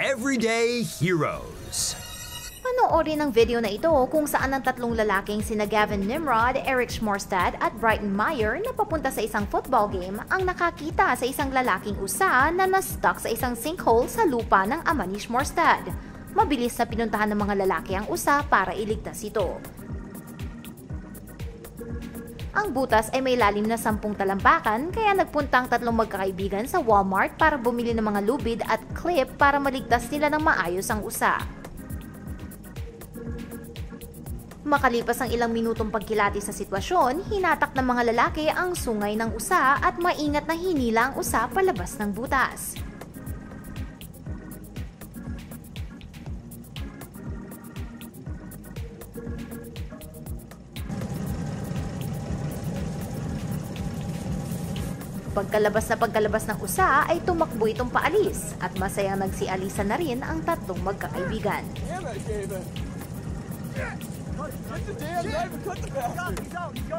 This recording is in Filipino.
everyday heroes. Panoorin ang video na ito kung saan ang tatlong lalaking sina Gavin Nimrod, Eric Schmorstad at Brighton Meyer na papunta sa isang football game ang nakakita sa isang lalaking usa na na-stuck sa isang sinkhole sa lupa ng ama ni Schmorstad. Mabilis na pinuntahan ng mga lalaki ang usa para iligtas ito. Ang butas ay may lalim na sampung talampakan kaya nagpunta ang tatlong magkakaibigan sa Walmart para bumili ng mga lubid at clip para maligtas nila ng maayos ang usa. Makalipas ang ilang minutong pagkilati sa sitwasyon, hinatak ng mga lalaki ang sungay ng usa at maingat na hinila ang usa palabas ng butas. Pagkalabas na pagkalabas ng usa ay tumakbo itong paalis at masayang nagsialisan na rin ang tatlong magkakaibigan. Damn it, David. Cut the damn knife and cut the bastard.